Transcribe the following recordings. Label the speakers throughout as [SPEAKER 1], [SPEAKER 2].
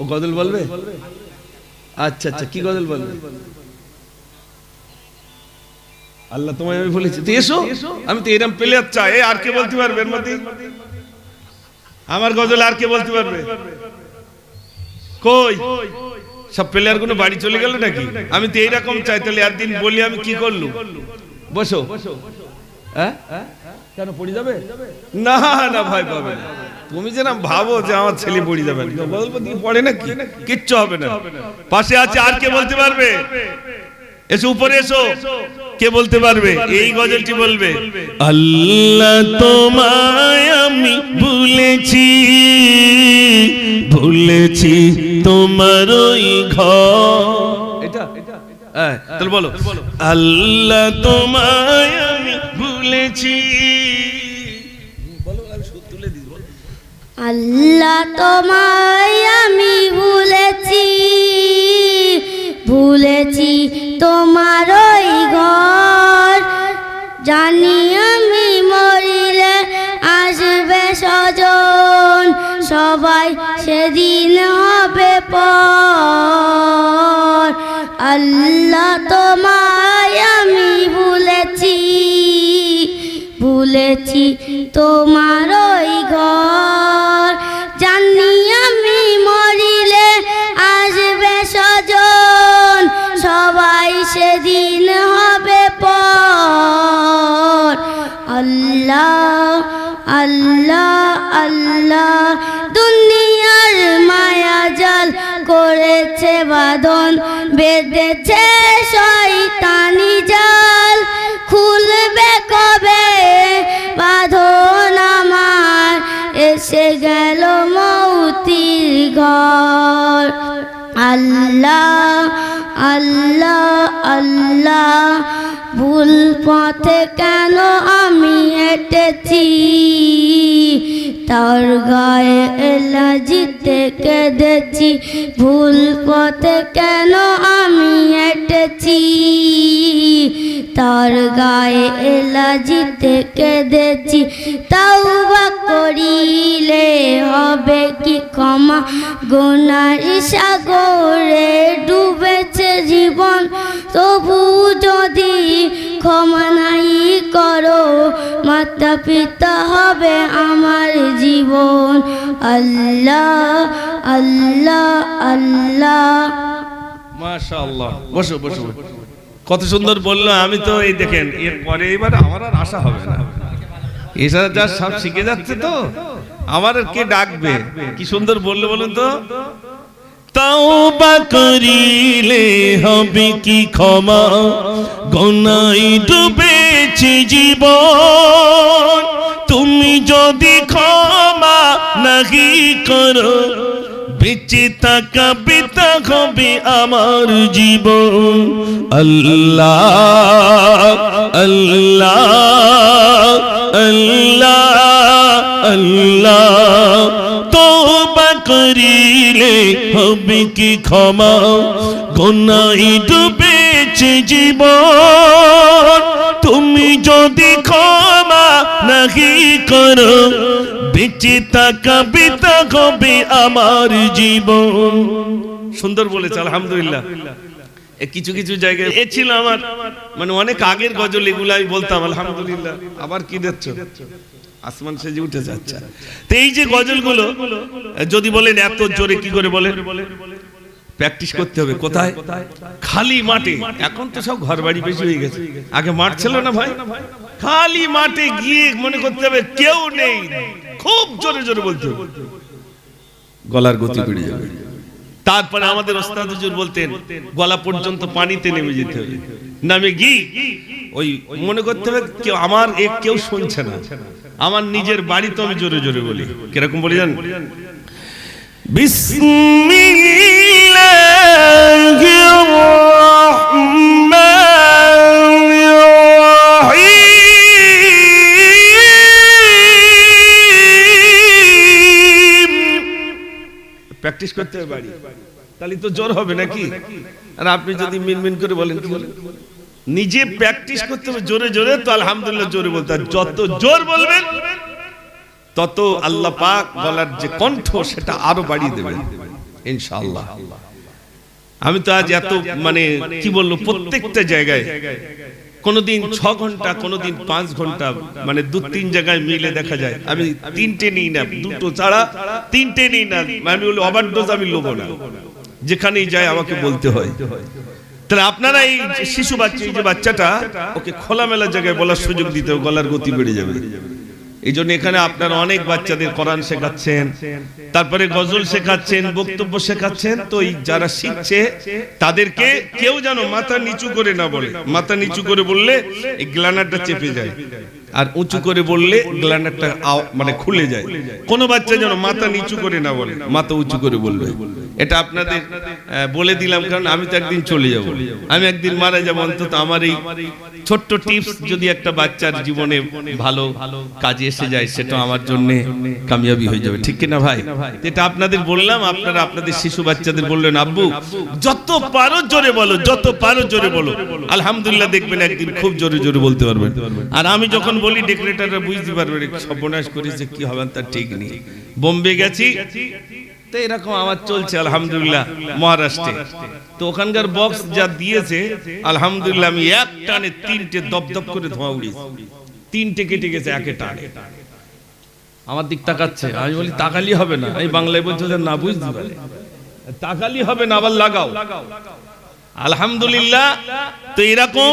[SPEAKER 1] ও গজল বলবে? আচ্ছা আচ্ছা কি গজল বলবে? আল্লাহ তোমায় আমি বলেছি। তুই এসো। আমি তো এরম পেলে চাই। আর কে বলতে পারবে আমার গজল আর কে বলতে পারবে? কই? সব প্লেয়ারগুলো বাড়ি চলে গেল নাকি? আমি তো এইরকম চাই, তাহলে একদিন বলি আমি কি করলু? বসো। হ্যাঁ? কেন পড়ে যাবে? না না ভয় পাবে না। তুমি যেরকম ভাবো যে আমার ছেলে পড়ে যাবে। না বলব তুমি পড়ে না কিচ্ছু হবে না। পাশে আছে আর কে বলতে পারবে? এসো উপরে এসো। কে বলতে পারবে? এই গজলটি বলবে।
[SPEAKER 2] আল্লাহ তোমায় আমি ভুলেছি ভুলেছি তোমার ওই ঘর।
[SPEAKER 1] এটা। হ্যাঁ তাহলে বলো।
[SPEAKER 2] আল্লাহ তোমায় আমি ভুলেছি
[SPEAKER 3] আল্লাহ তোমায় আমি ভুলেছি ভুলেছি তোমার ওই ঘর। জানি আমি মরিলে আসবে স্বজন, সবাই সেদিন হবে পর। আল্লাহ তোমায় আমি ভুলেছি ভুলেছি তোমার করেছে বাঁধন বেঁধেছে শয়তানি আল্লাহ আল্লাহ আল্লাহ, ভুল পথে কেন আমি হেঁটেছি? তার গায়ে এলাজিতে কেঁদেছি ভুল পথে কেন আমি হেঁটেছি? তার গায়ে এলাজিতে কেঁদেছি তাও বা করিলে হবে কি ক্ষমা? গোনার সাগরে ডুবেছে জীবন। তবু যদি ক্ষমা নাই করো মাতা পিতা হবে আমার জীবন। আল্লাহ আল্লাহ আল্লাহ।
[SPEAKER 1] বসো বসো কত সুন্দর বলল, আমি তো এই দেখেন এর পরে এবার আমার আর আশা হবে না। এছাড়া যা সব শিখে যাচ্ছে তো। আমার আর কে ডাকবে? কি সুন্দর বলল বলুন তো?
[SPEAKER 2] তাওবা করিলে হবে কি ক্ষমা? গনাই ডুবেছে জীবন। তুমি যদি ক্ষমা নাহি করো বেঁচে থাকা বেতা হবে আমার জীবন। আল্লাহ আল্লাহ আল্লাহ। আল্লাহ। তোবা করিলে হবে কি ক্ষমা? গোনাই ডুবেছে জীবন। তুমি যদি ক্ষমা নাহি করো বেঁচে থাকা বেতা হবে আমার জীবন।
[SPEAKER 1] সুন্দর বলেছে আলহামদুলিল্লাহ। কিছু কিছু জায়গায় এ ছিল আমার। মানে অনেক আগের গজল এগুলো আমি বলতাম আলহামদুলিল্লাহ। আবার কি দিচ্ছ আসমান সেজে উঠে যাচ্ছে। তো এই যে গজলগুলো, যদি বলেন এত জোরে কি করে বলেন প্র্যাকটিস করতে হবে। কোথায়? খালি মাঠে। এখন তো সব ঘর বাড়ি বেশি হয়ে গেছে। আগে মাঠ ছিল না ভাই? খালি মাঠে গিয়ে মনে করতে হবে কেউ নেই। খুব জোরে জোরে বলতে গলার গতি বেড়ে যাবে। তারপরে আমাদের ওস্তাদ হুজুর বলতেন, গলা পর্যন্ত পানিতে নেমে যেতে হবে। নামে গি ওই মনে করতে হবে কেউ আমার এ কেউ শুনছে না। আমার নিজের বাড়ি তো আমি জোরে জোরে বলি। কীরকম বলি জান? প্র্যাকটিস করতে হবে বাড়ি। তাহলে তো জোর হবে নাকি? আর আপনি যদি মিনমিন করে বলেন কি বলেন। নিজে প্র্যাকটিস করতে হবে, জোরে জোরে, তো আলহামদুলিল্লাহ জোরে বলতে। যত জোর বলবেন, তত আল্লাহ পাক বলার যে কণ্ঠ, সেটা আরও বাড়িয়ে দেবেন। ইনশাআল্লাহ। আমি তো আজ এত মানে কি বলব, প্রত্যেকটা জায়গায় কোনোদিন ছ ঘণ্টা, কোনোদিন পাঁচ ঘণ্টা মানে দু তিন জায়গায় মিলে দেখা যায়। আমি তিনটে নিই না, দুটো ছাড়া তিনটে নিই না। আমি বলি ওভারডোজ আমি লোব না। যেখানেই যায় আমাকে বলতে হয়। তাহলে আপনারা এই শিশু বাচ্চা এই যে বাচ্চাটা, ওকে খোলামেলা জায়গায় বলার সুযোগ দিতে গলার গতি বেড়ে যাবে। এই জন্য এখানে আপনারা অনেক বাচ্চাদের কোরআন শেখাচ্ছেন, তারপরে গজল শেখাচ্ছেন, বক্তব্য শেখাচ্ছেন। তো যারা শিখছে, তাদেরকে কেউ যেন মাথা নিচু করে না বলে, মাথা নিচু করে বললে এই গ্লানারটা চেপে যায়। আর উঁচু করে বললে আও- মানে খুলে যায়। কোনো বাচ্চা যেন মাথা নিচু করে না বলে। মাথা উঁচু করে বলবে। এটা আপনাদের বলে দিলাম কারণ আমি তো একদিন চলে যাব। আমি একদিন মারা যাব অন্তত আমার এই ছোট্ট টিপস যদি একটা বাচ্চার জীবনে ভালো কাজে এসে যায় সেটা আমার জন্য কামিয়াবি হয়ে যাবে। ঠিক কিনা ভাই? এটা আপনাদের বললাম আপনারা আপনাদের শিশু বাচ্চাদের বললেন আব্বু যত পারো জোরে বলো যত পারো জোরে বলো আলহামদুলিল্লাহ দেখবেন একদিন খুব জোরে জোরে বলতে পারবেন আর আমি যখন বলি ডেকোরেটররা বুঝতে পারবে সর্বনাশ করেছে কি হবে, তার ঠিক নেই। বোম্বে গেছি, তো এরকম আমার চলছে, আলহামদুলিল্লাহ, মহারাষ্ট্রে। তো ওখানকার বক্স যা দিয়েছে, আলহামদুলিল্লাহ, আমি এক টানে তিনটে দপদপ করে ধোঁয়া উড়িয়েছি। তিনটে কেটে গেছে একে টানে। আমার দিক তাকাচ্ছে, আমি বলি তাকালি হবে না। এই বাংলায় বলছে না, বুঝতে পারে তাকালি হবে না, আবার লাগাও। আলহামদুলিল্লাহ। তো এরকম,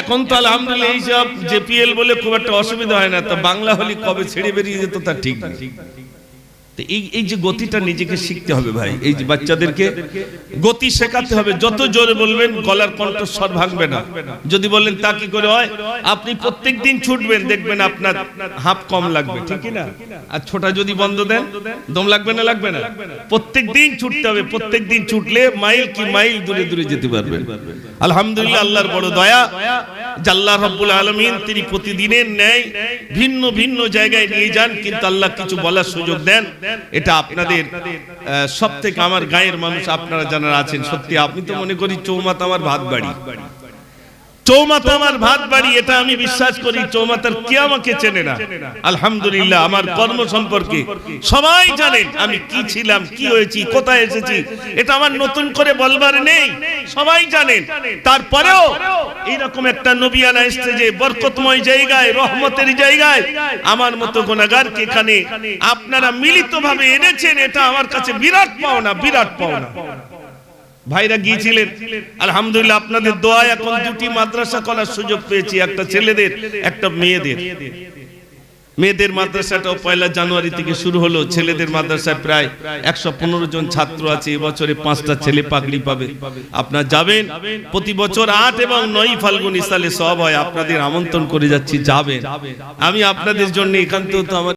[SPEAKER 1] এখন তো আলহামদুলিল্লাহ এইসব জেপিএল বলে খুব একটা অসুবিধা হয় না। তা বাংলা হলি কবে ছেড়ে বেরিয়ে যেত তা ঠিক নেই। এই এই যে গতিটা নিজেকে শিখতে হবে ভাই, এই যে বাচ্চাদেরকে গতি শেখাতে হবে। যত জোরে বলবেন, গলার কণ্ঠস্বর ভাঙবে না। যদি বলেন, তা কি করে হয়? আপনি প্রত্যেক দিন ছুটবেন, দেখবেন আপনার হাফ কম লাগবে, ঠিক না? আর ছোটা যদি বন্ধ দেন, দম লাগবে না লাগবে না? প্রত্যেক দিন ছুটতে হবে প্রত্যেক দিন ছুটলে মাইল কি মাইল দূরে দূরে যেতে পারবেন। আলহামদুলিল্লাহ, আল্লাহর বড় দয়া জাল্লাহ রব্বুল আলমিন তিনি প্রতিদিনের ন্যায় ভিন্ন ভিন্ন জায়গায় নিয়ে যান, কিন্তু আল্লাহ কিছু বলার সুযোগ দেন। এটা আপনাদের সব থেকে আমার গায়ের মানুষ আপনারা যারা আছেন সত্যি আপনি তো মনে করি চৌমাত আমার ভাত বাড়ি। চৌমাত আমার ভাত বাড়ি, এটা আমি বিশ্বাস করি চৌমাতার কে আমাকে চেনে না। আলহামদুলিল্লাহ, আমার কর্ম সম্পর্কে সবাই জানেন আমি কি ছিলাম, কি হয়েছি, কোথায় এসেছি। এটা আমার নতুন করে বলবার নেই, সবাই জানেন। তারপরেও এইরকম একটা নবিয়ানা এসছে যে বরকতময় জায়গায়, রহমতের জায়গায় আমার মতো গুণাগারকে এখানে আপনারা মিলিতভাবে এনেছেন, এটা আমার কাছে বিরাট পাওনা বিরাট পাওনা। ভাইরা গিয়েছিলেন। আলহামদুলিল্লাহ আপনাদের দোয়া এখন দুটি মাদ্রাসা করার সুযোগ পেয়েছি, একটা ছেলেদের, একটা মেয়েদের। মেয়েদের মাদ্রাসাটাও পয়লা জানুয়ারি থেকে শুরু হলো, ছেলেদের মাদ্রাসায় প্রায় একশো পনেরো জন ছাত্র আছে, এবছরে পাঁচটা ছেলে পাগড়ি পাবে। আপনার যাবেন, প্রতি বছর আট এবং নয় ফাল্গুন ইসালে সব হয়, আপনাদের আমন্ত্রণ করে যাচ্ছি, যাবেন। আমি আপনাদের জন্য থেকেও তো আমার